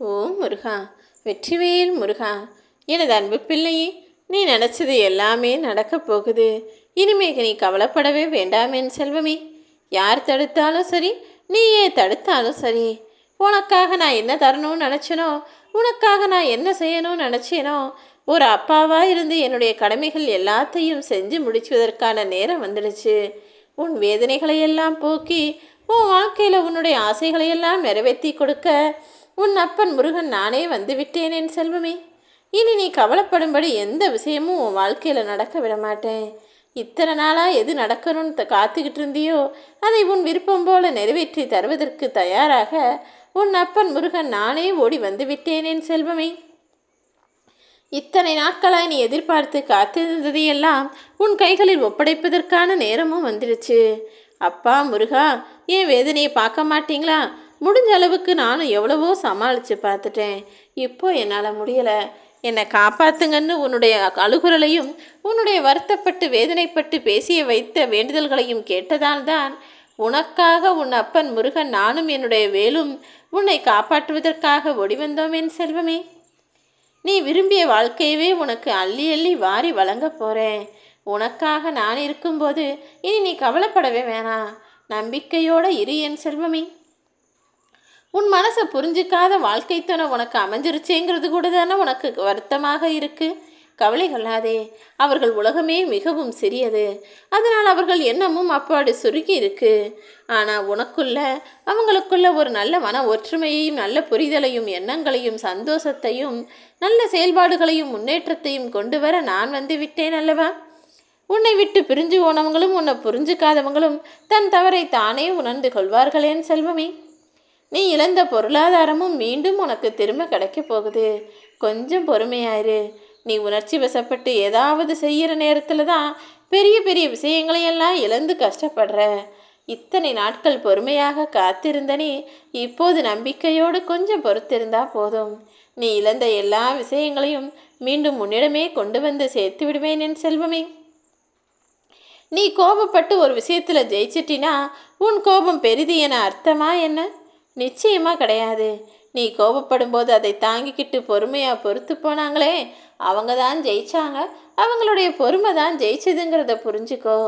ஓ முருகா வெற்றிவேல் முருகா எனது அன்பு பிள்ளையே நீ நினச்சது எல்லாமே நடக்கப் போகுது. இனிமேக்கு நீ கவலைப்படவே வேண்டாம் என் செல்வமே. யார் தடுத்தாலும் சரி நீயே தடுத்தாலும் சரி. உனக்காக நான் என்ன தரணும்னு நினச்சேனோ உனக்காக நான் என்ன செய்யணும்னு நினச்சேனோ ஒரு அப்பாவாக இருந்து என்னுடைய கடமைகள் எல்லாத்தையும் செஞ்சு முடிச்சுவதற்கான நேரம் வந்துடுச்சு. உன் வேதனைகளை எல்லாம் போக்கி உன் வாழ்க்கையில் உன்னுடைய ஆசைகளை எல்லாம் நிறைவேற்றி கொடுக்க உன் அப்பன் முருகன் நானே வந்து விட்டேன் என் செல்வமே. இனி நீ கவலைப்படும்படி எந்த விஷயமும் உன் வாழ்க்கையில் நடக்க விட மாட்டேன். இத்தனை நாளாக எது நடக்கணும்னு காத்துக்கிட்டு இருந்தியோ அதை உன் விருப்பம் போல நிறைவேற்றி தருவதற்கு தயாராக உன் அப்பன் முருகன் நானே ஓடி வந்து விட்டேனேன் என் செல்வமே. இத்தனை நாட்களாய் நீ எதிர்பார்த்து காத்திருந்ததையெல்லாம் உன் கைகளில் ஒப்படைப்பதற்கான நேரமும் வந்துடுச்சு. அப்பா முருகா ஏன் வேதனையை பார்க்க மாட்டீங்களா? முடிஞ்ச அளவுக்கு நானும் எவ்வளவோ சமாளித்து பார்த்துட்டேன். இப்போ என்னால் முடியலை. என்னை காப்பாத்துங்கன்னு உன்னுடைய அழுகுரலையும் உன்னுடைய வருத்தப்பட்டு வேதனைப்பட்டு பேசிய வைத்த வேண்டுதல்களையும் கேட்டதால்தான் உனக்காக உன் அப்பன் முருகன் நானும் என்னுடைய வேலும் உன்னை காப்பாற்றுவதற்காக ஒடிவந்தோம் என் செல்வமே. நீ விரும்பிய வாழ்க்கையவே உனக்கு அள்ளி அள்ளி வாரி வழங்க போகிறேன் உனக்காக நான் இருக்கும்போது இனி நீ கவலைப்படவே வேணாம். நம்பிக்கையோடு இரு என் செல்வமே. உன் மனசை புரிஞ்சிக்காத வாழ்க்கைத்தனம் உனக்கு அமைஞ்சிருச்சேங்கிறது கூட தானே உனக்கு வருத்தமாக இருக்கு? கவலை கொள்ளாதே. அவர்கள் உலகமே மிகவும் சிறியது. அதனால் அவர்கள் எண்ணமும் அப்பாடு சுருக்கி இருக்கு. ஆனால் உனக்குள்ள அவங்களுக்குள்ள ஒரு நல்ல மன ஒற்றுமையையும் நல்ல புரிதலையும் எண்ணங்களையும் சந்தோஷத்தையும் நல்ல செயல்பாடுகளையும் முன்னேற்றத்தையும் கொண்டு வர நான் வந்து விட்டேன் அல்லவா? உன்னை விட்டு பிரிஞ்சு போனவங்களும் உன்னை புரிஞ்சுக்காதவங்களும் தன் தவறை தானே உணர்ந்து கொள்வார்களேன் செல்வமே. நீ இழந்த பொருளாதாரமும் மீண்டும் உனக்கு திரும்ப கிடைக்க போகுது. கொஞ்சம் பொறுமையாயிரு. நீ உணர்ச்சி வசப்பட்டு ஏதாவது செய்கிற நேரத்தில் தான் பெரிய பெரிய விஷயங்களையெல்லாம் இழந்து கஷ்டப்படுற. இத்தனை நாட்கள் பொறுமையாக காத்திருந்த நீ இப்போது நம்பிக்கையோடு கொஞ்சம் பொறுத்திருந்தா போதும். நீ இழந்த எல்லா விஷயங்களையும் மீண்டும் உன்னிடமே கொண்டு வந்து சேர்த்து விடுவேன் என் செல்வமே. நீ கோபப்பட்டு ஒரு விஷயத்தில் ஜெயிச்சிட்டினா உன் கோபம் பெரிது என அர்த்தமா என்ன? நிச்சயமாக கிடையாது. நீ கோபப்படும் போது அதை தாங்கிக்கிட்டு பொறுமையாக பொறுத்து போனாங்களே அவங்க தான் ஜெயிச்சாங்க. அவங்களுடைய பொறுமை தான் ஜெயிச்சதுங்கிறத புரிஞ்சுக்கோ.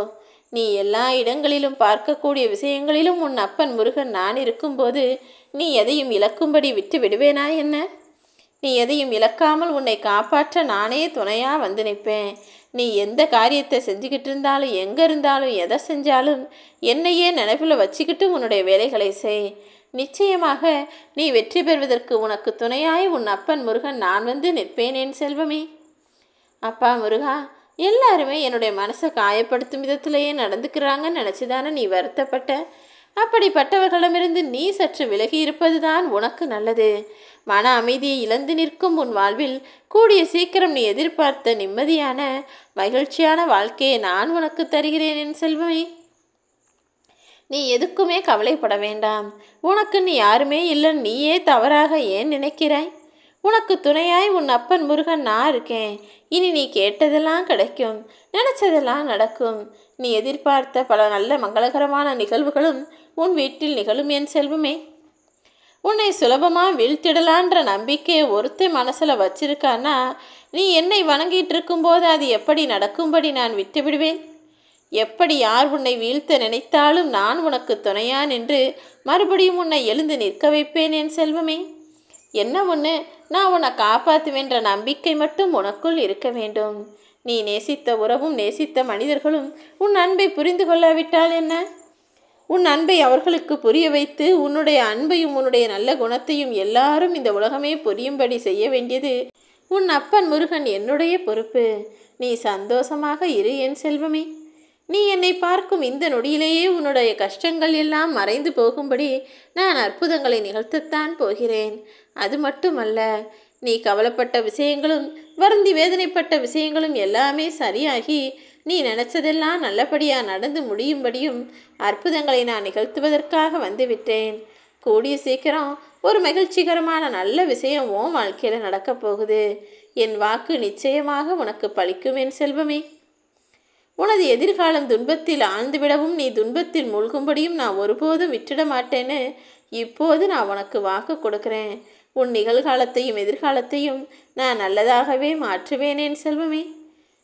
நீ எல்லா இடங்களிலும் பார்க்கக்கூடிய விஷயங்களிலும் உன் அப்பன் முருகன் நான் இருக்கும்போது நீ எதையும் இழக்கும்படி விட்டு விடுவேனா என்ன? நீ எதையும் இழக்காமல் உன்னை காப்பாற்ற நானே துணையாக வந்து நிற்பேன். நீ எந்த காரியத்தை செஞ்சுக்கிட்டு இருந்தாலும் எங்கே இருந்தாலும் எதை செஞ்சாலும் என்னையே நினைப்பில் வச்சுக்கிட்டு உன்னுடைய வேலைகளை செய். நிச்சயமாக நீ வெற்றி பெறுவதற்கு உனக்கு துணையாய் உன் அப்பன் முருகன் நான் வந்து நிற்பேன் என் செல்வமே. அப்பா முருகா எல்லாருமே என்னுடைய மனசை காயப்படுத்தும் விதத்திலேயே நடந்துக்கிறாங்கன்னு நினச்சிதானே நீ வருத்தப்பட்ட? அப்படிப்பட்டவர்களிடமிருந்து நீ சற்று விலகி இருப்பதுதான் உனக்கு நல்லது. மன அமைதியை இழந்து நிற்கும் உன் வாழ்வில் கூடிய சீக்கிரம் நீ எதிர்பார்த்த நிம்மதியான மகிழ்ச்சியான வாழ்க்கையை நான் உனக்கு தருகிறேன் என் செல்வமே. நீ எதுக்குமே கவலைப்பட வேண்டாம். உனக்கு நீ யாருமே இல்லை நீயே தவறாக ஏன் நினைக்கிறாய்? உனக்கு துணையாய் உன் அப்பன் முருகன் நான் இருக்கேன். இனி நீ கேட்டதெல்லாம் கிடைக்கும் நினச்சதெல்லாம் நடக்கும். நீ எதிர்பார்த்த பல நல்ல மங்களகரமான நிகழ்வுகளும் உன் வீட்டில் நிகழும் என் செல்வமே. உன்னை சுலபமாக வீழ்த்திடலான்ற நம்பிக்கையை ஒருத்தன் மனசில் வச்சிருக்கான்னா நீ என்னை வணங்கிட்டு இருக்கும்போது அது எப்படி நடக்கும்படி நான் விட்டு விடுவேன் எப்படி யார் உன்னை வீழ்த்த நினைத்தாலும் நான் உனக்கு துணையா நின்று மறுபடியும் உன்னை எழுந்து நிற்க வைப்பேன் என் செல்வமே. என்ன ஒன்று நான் உன்னை காப்பாற்றுவேன்ற நம்பிக்கை மட்டும் உனக்குள் இருக்க வேண்டும். நீ நேசித்த உறவும் நேசித்த மனிதர்களும் உன் அன்பை புரிந்து கொள்ளாவிட்டால் என்ன? உன் அன்பை அவர்களுக்கு புரிய வைத்து உன்னுடைய அன்பையும் உன்னுடைய நல்ல குணத்தையும் எல்லாரும் இந்த உலகமே புரியும்படி செய்ய வேண்டியது உன் அப்பன் முருகன் என்னுடைய பொறுப்பு. நீ சந்தோஷமாக இரு என் செல்வமே. நீ என்னை பார்க்கும் இந்த நொடியிலேயே உன்னுடைய கஷ்டங்கள் எல்லாம் மறைந்து போகும்படி நான் அற்புதங்களை நிகழ்த்தத்தான் போகிறேன். அது மட்டுமல்ல நீ கவலைப்பட்ட விஷயங்களும் வருந்தி வேதனைப்பட்ட விஷயங்களும் எல்லாமே சரியாகி நீ நினச்சதெல்லாம் நல்லபடியாக நடந்து முடியும்படியும் அற்புதங்களை நான் நிகழ்த்துவதற்காக வந்துவிட்டேன். கூடிய சீக்கிரம் ஒரு மகிழ்ச்சிகரமான நல்ல விஷயம் உன் வாழ்க்கையில் நடக்கப் போகுது. என் வாக்கு நிச்சயமாக உனக்கு பலிக்கும் என் செல்வமே. உனது எதிர்காலம் துன்பத்தில் ஆழ்ந்துவிடவும் நீ துன்பத்தில் மூழ்கும்படியும் நான் ஒருபோதும் விட்டுட மாட்டேன்னு இப்போது நான் உனக்கு வாக்கு கொடுக்குறேன். உன் நிகழ்காலத்தையும் எதிர்காலத்தையும் நான் நல்லதாகவே மாற்றுவேனேன் செல்வமே.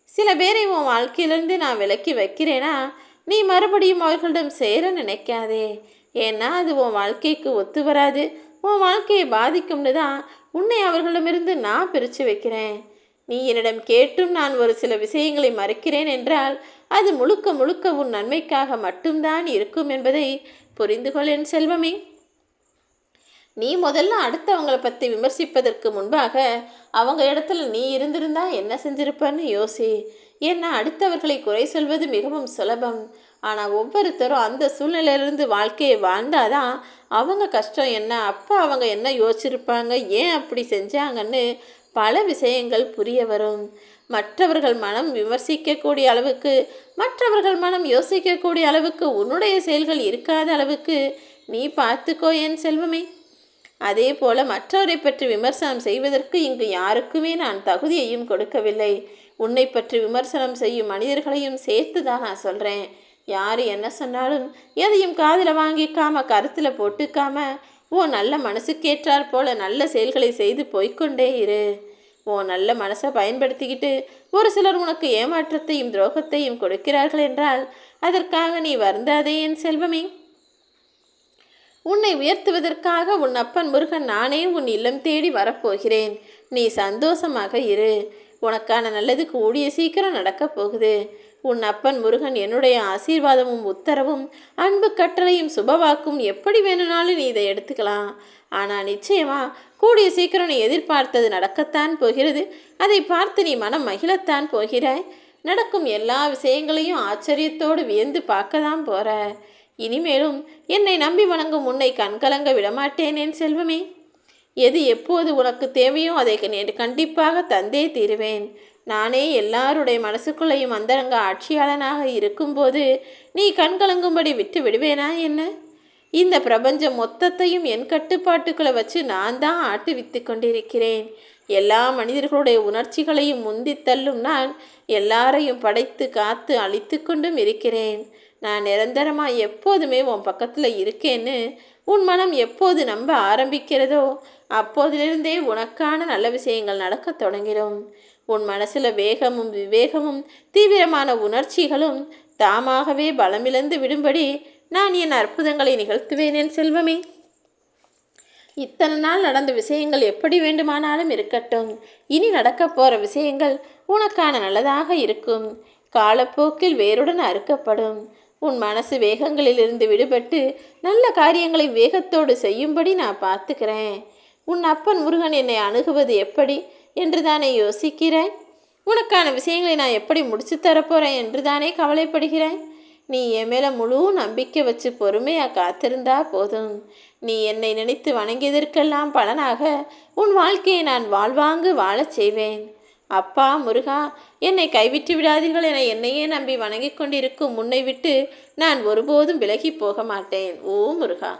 சில பேரை உன் வாழ்க்கையிலிருந்து நான் விலக்கி வைக்கிறேனா? நீ மறுபடியும் அவர்களிடம் சேர நினைக்காதே. ஏன்னா அது உன் வாழ்க்கைக்கு ஒத்து வராது. உன் வாழ்க்கையை பாதிக்கும்னு தான் உன்னை அவர்களிடமிருந்து நான் பிரித்து வைக்கிறேன். நீ என்னிடம் கேட்டும் நான் ஒரு சில விஷயங்களை மறைக்கிறேன் என்றால் அது முழுக்க முழுக்க உன் நன்மைக்காக மட்டும்தான் இருக்கும் என்பதை புரிந்து கொள் என் செல்வமே. நீ முதல்ல அடுத்தவங்களை பற்றி விமர்சிப்பதற்கு முன்பாக அவங்க இடத்துல நீ இருந்திருந்தா என்ன செஞ்சிருப்பன்னு யோசி. ஏன்னா அடுத்தவர்களை குறை சொல்வது மிகவும் சுலபம். ஆனால் ஒவ்வொருத்தரும் அந்த சூழ்நிலையிலிருந்து வாழ்க்கையை வாழ்ந்தாதான் அவங்க கஷ்டம் என்ன அப்போ அவங்க என்ன யோசிச்சிருப்பாங்க ஏன் அப்படி செஞ்சாங்கன்னு பல விஷயங்கள் புரிய வரும். மற்றவர்கள் மனம் விமர்சிக்கக்கூடிய அளவுக்கு மற்றவர்கள் மனம் யோசிக்கக்கூடிய அளவுக்கு உன்னுடைய செயல்கள் இருக்காத அளவுக்கு நீ பார்த்துக்கோ என் செல்வமே. அதே போல மற்றவரை பற்றி விமர்சனம் செய்வதற்கு இங்கு யாருக்குமே நான் தகுதியையும் கொடுக்கவில்லை. உன்னை பற்றி விமர்சனம் செய்யும் மனிதர்களையும் சேர்த்து தான் நான் சொல்கிறேன் யார் என்ன சொன்னாலும் எதையும் காதில் வாங்கிக்காம கருத்தில் போட்டுக்காம ஓ நல்ல மனசுக்கேற்றாற் போல நல்ல செயல்களை செய்து போய்க்கொண்டே இரு. ஓ நல்ல மனசை பயன்படுத்திக்கிட்டு ஒரு சிலர் உனக்கு ஏமாற்றத்தையும் துரோகத்தையும் கொடுக்கிறார்கள் என்றால் அதற்காக நீ வருந்தாதே என் செல்வமே. உன்னை உயர்த்துவதற்காக உன் அப்பன் முருகன் நானே உன் இல்லம் தேடி வரப்போகிறேன். நீ சந்தோஷமாக இரு. உனக்கான நல்லது கூடிய சீக்கிரம் நடக்கப் போகுது. உன் அப்பன் முருகன் என்னுடைய ஆசீர்வாதமும் உத்தரவும் அன்பு கட்டளையும் சுபவாக்கும் எப்படி வேணும்னாலும் நீ இதை எடுத்துக்கலாம். ஆனால் நிச்சயமா கூடிய சீக்கிரம் நீ எதிர்பார்த்தது நடக்கத்தான் போகிறது. அதை பார்த்து நீ மனம் மகிழத்தான் போகிறாய். நடக்கும் எல்லா விஷயங்களையும் ஆச்சரியத்தோடு வியந்து பார்க்க தான் போற. இனிமேலும் என்னை நம்பி வணங்கும் உன்னை கண்கலங்க விடமாட்டேனேன் செல்வமே. எது எப்போது உனக்கு தேவையோ அதை கண்டிப்பாக தந்தே தீருவேன். நானே எல்லாருடைய மனசுக்குள்ளேயும் அந்தரங்க ஆட்சியாளனாக இருக்கும்போது நீ கண்கலங்கும்படி விட்டு விடுவேனா என்ன? இந்த பிரபஞ்சம் மொத்தத்தையும் என் கட்டுப்பாட்டுக்குள்ளே வச்சு நான் தான் ஆட்டுவித்து கொண்டிருக்கிறேன். எல்லா மனிதர்களுடைய உணர்ச்சிகளையும் முந்தி தள்ளும் நான் எல்லாரையும் படைத்து காத்து அழித்து கொண்டும் இருக்கிறேன். நான் நிரந்தரமாக எப்போதுமே உன் பக்கத்தில் இருக்கேன்னு உன் மனம் எப்போது நம்ப ஆரம்பிக்கிறதோ அப்போதிலிருந்தே உனக்கான நல்ல விஷயங்கள் நடக்கத் தொடங்கிடும். உன் மனசில் வேகமும் விவேகமும் தீவிரமான உணர்ச்சிகளும் தாமாகவே பலமிழந்து விடும்படி நான் என் அற்புதங்களை நிகழ்த்துவேன் என் செல்வமே. இத்தனை நாள் நடந்த விஷயங்கள் எப்படி வேண்டுமானாலும் இருக்கட்டும். இனி நடக்கப் போகிற விஷயங்கள் உனக்கான நல்லதாக இருக்கும். காலப்போக்கில் வேருடன் அறுக்கப்படும். உன் மனசு வேகங்களிலிருந்து விடுபட்டு நல்ல காரியங்களை வேகத்தோடு செய்யும்படி நான் பார்த்துக்கிறேன். உன் அப்பன் முருகன் என்னை அணுகுவது எப்படி என்று தானே யோசிக்கிறாய்? உனக்கான விஷயங்களை நான் எப்படி முடிச்சு தரப்போகிறேன் என்று தானே கவலைப்படுகிறாய்? நீ என் மேலே முழு நம்பிக்கை வச்சு பொறுமையாக காத்திருந்தா போதும். நீ என்னை நினைத்து வணங்கியதற்கெல்லாம் பலனாக உன் வாழ்க்கையை நான் வாழ்வாங்கு வாழச் செய்வேன். அப்பா முருகா என்னை கைவிட்டு விடாதீர்கள் என என்னையே நம்பி வணங்கிக் கொண்டிருக்கும் முன்னை விட்டு நான் ஒருபோதும் விலகி போக மாட்டேன். ஓ முருகா.